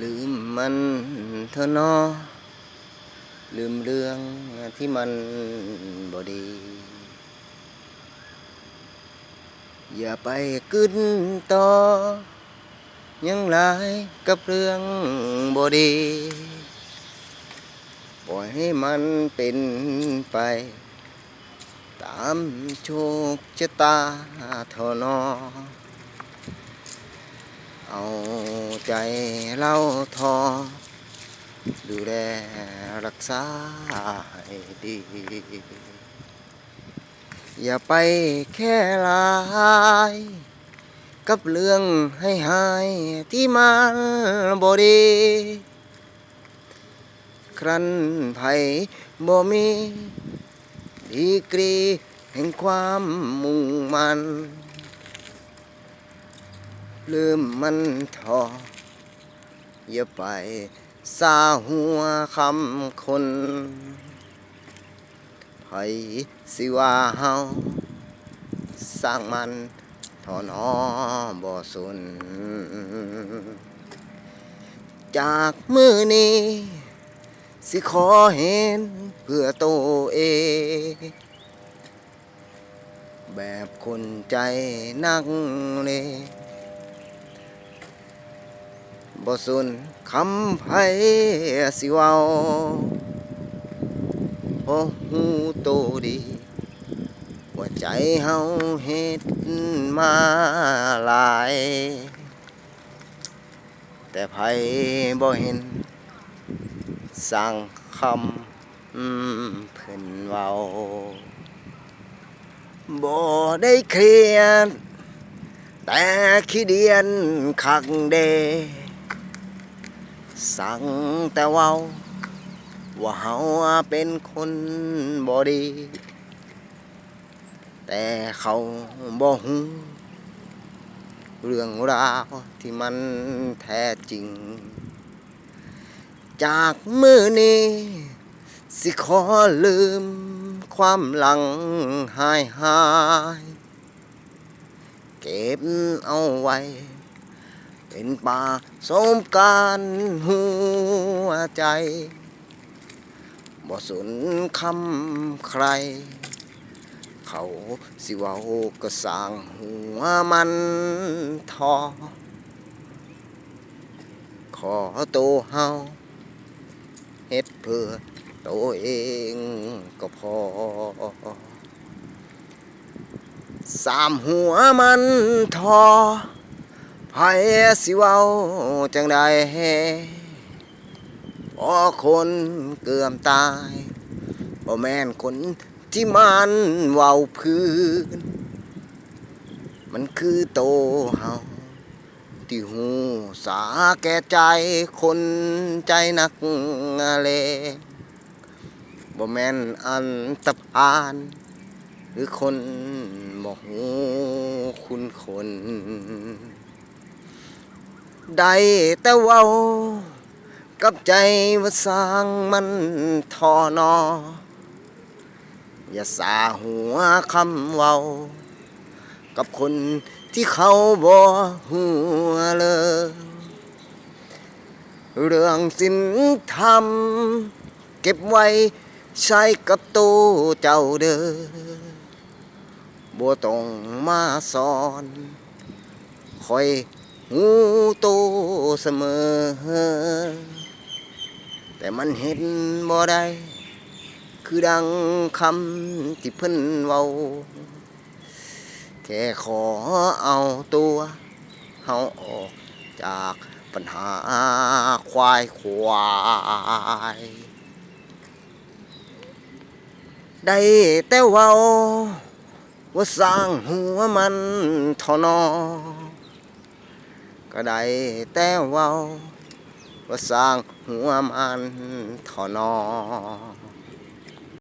ลืมมันเถอะนอลืมเรื่องที่มันบ่ดี อย่าไปกึนต่อ ยังหลายกับเรื่องบ่ดี ปล่อยให้มันเป็นไป ตามโชคชะตาเท่านอ เอาใจเราทอ ดูแลรักษาให้ดี อย่าไปแค่ลาย กับเรื่องให้หายที่มันบ่ดีครั้นไผบ่มี ดีกรีแห่งความมุ่งมัน ลืมมันทออย่าไปสาหัวคำคนไผสิว่าเฮาสร้างมันทอนอบ่สนจากมือนี้ สิขอเห็นเพื่อโตเองแบบคนใจนักเลง บ่สุนคำไผสิเว้าเพราะหูโตดีว่าใจเฮาเฮ็ดมาหลาย แต่ไผบ่เห็น สั่งคำเพิ่นเว้าบ่ได้เครียดแต่ขี้เดียนคักเด สั่งแต่ว้าว่าเฮาเป็นคนบ่ดี แต่เขาบ่ฮู้เรื่องราวที่มันแท้จริง จากมือนี้ สิขอลืมความหลังหายหาย เก็บเอาไว้ เป็นป่าสมการหัวใจบ่สนคำใคร เขาสิว้าก็สร้างหัวมันทอ ขอโตวเฮาเฮ็ดเพื่อตัวเองก็พอ สามหัวมันทอ ไผสิเว้าจังใดพอคนเกือมตายบ่แม่นคนที่มันเว้าพื้น มันคือโตเฮาที่หูสาแก่ใจคนใจนักเลงบ่แม่นอันตะพาน หรือคนบ่หูคุณคน ได้แต่ว้ากับใจว่าสร้างมันทอนอ อย่าสาหัวคำเว้า กับคนที่เขาบ่หัวเลย เรื่องสินธรรม เก็บไว้ใช้กับตัวเจ้าเด้อบ่ต้องมาสอนคอย หูโตเสมอ แต่มันเห็นบ่ได้ คือดังคำที่เพิ่นเว้า แค่ขอเอาตัวเฮาออกจากปัญหาควายควายได้แต่เว้าว่าสร้างหัวมันทอนอ ก็ได้แต่เว้าว่าสร้างหัวมันทอนอ